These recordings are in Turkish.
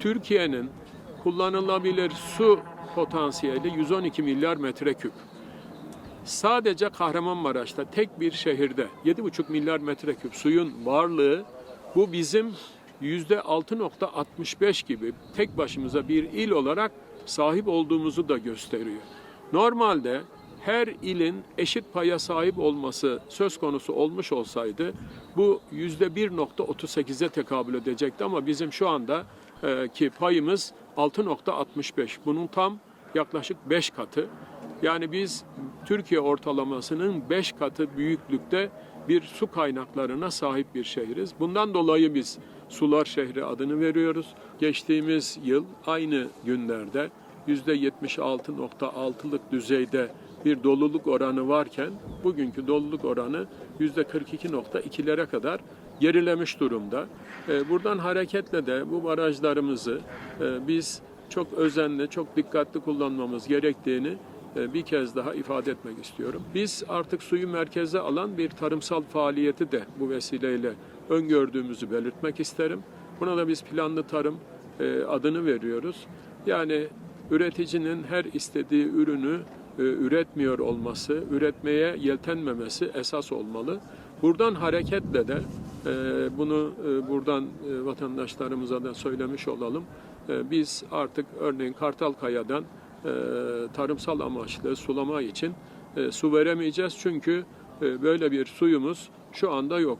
Türkiye'nin kullanılabilir su potansiyeli 112 milyar metreküp. Sadece Kahramanmaraş'ta tek bir şehirde 7,5 milyar metreküp suyun varlığı bu bizim %6.65 gibi tek başımıza bir il olarak sahip olduğumuzu da gösteriyor. Normalde her ilin eşit paya sahip olması söz konusu olmuş olsaydı bu %1.38'e tekabül edecekti ama bizim şu anda ki payımız 6.65. Bunun tam yaklaşık 5 katı. Yani biz Türkiye ortalamasının 5 katı büyüklükte bir su kaynaklarına sahip bir şehiriz. Bundan dolayı biz Sular Şehri adını veriyoruz. Geçtiğimiz yıl aynı günlerde %76.6'lık düzeyde bir doluluk oranı varken bugünkü doluluk oranı %42.2'lere kadar gerilemiş durumda. Ee, Buradan hareketle de bu barajlarımızı e, biz çok özenli, çok dikkatli kullanmamız gerektiğini e, bir kez daha ifade etmek istiyorum. Biz artık suyu merkeze alan bir tarımsal faaliyeti de bu vesileyle öngördüğümüzü belirtmek isterim. Buna da biz planlı tarım e, adını veriyoruz. Yani üreticinin her istediği ürünü e, üretmiyor olması, üretmeye yeltenmemesi esas olmalı. Buradan hareketle de e, bunu e, buradan e, vatandaşlarımıza da söylemiş olalım. E, Biz artık örneğin Kartalkaya'dan e, tarımsal amaçlı sulama için su veremeyeceğiz çünkü böyle bir suyumuz şu anda yok.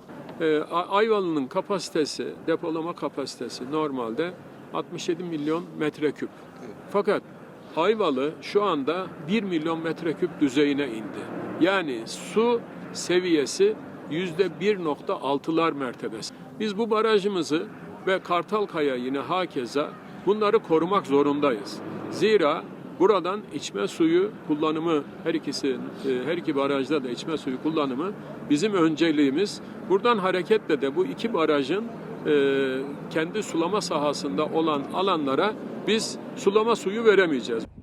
A- Ayvalık'ın kapasitesi, depolama kapasitesi normalde 67 milyon metreküp. Fakat Ayvalı şu anda 1 milyon metreküp düzeyine indi. Yani su seviyesi 1.6'lar mertebesi. Biz bu barajımızı ve Kartalkaya yine hakeza bunları korumak zorundayız. Zira buradan içme suyu kullanımı her ikisi e, her iki barajda da içme suyu kullanımı bizim önceliğimiz. Buradan hareketle de bu iki barajın e, kendi sulama sahasında olan alanlara biz sulama suyu veremeyeceğiz.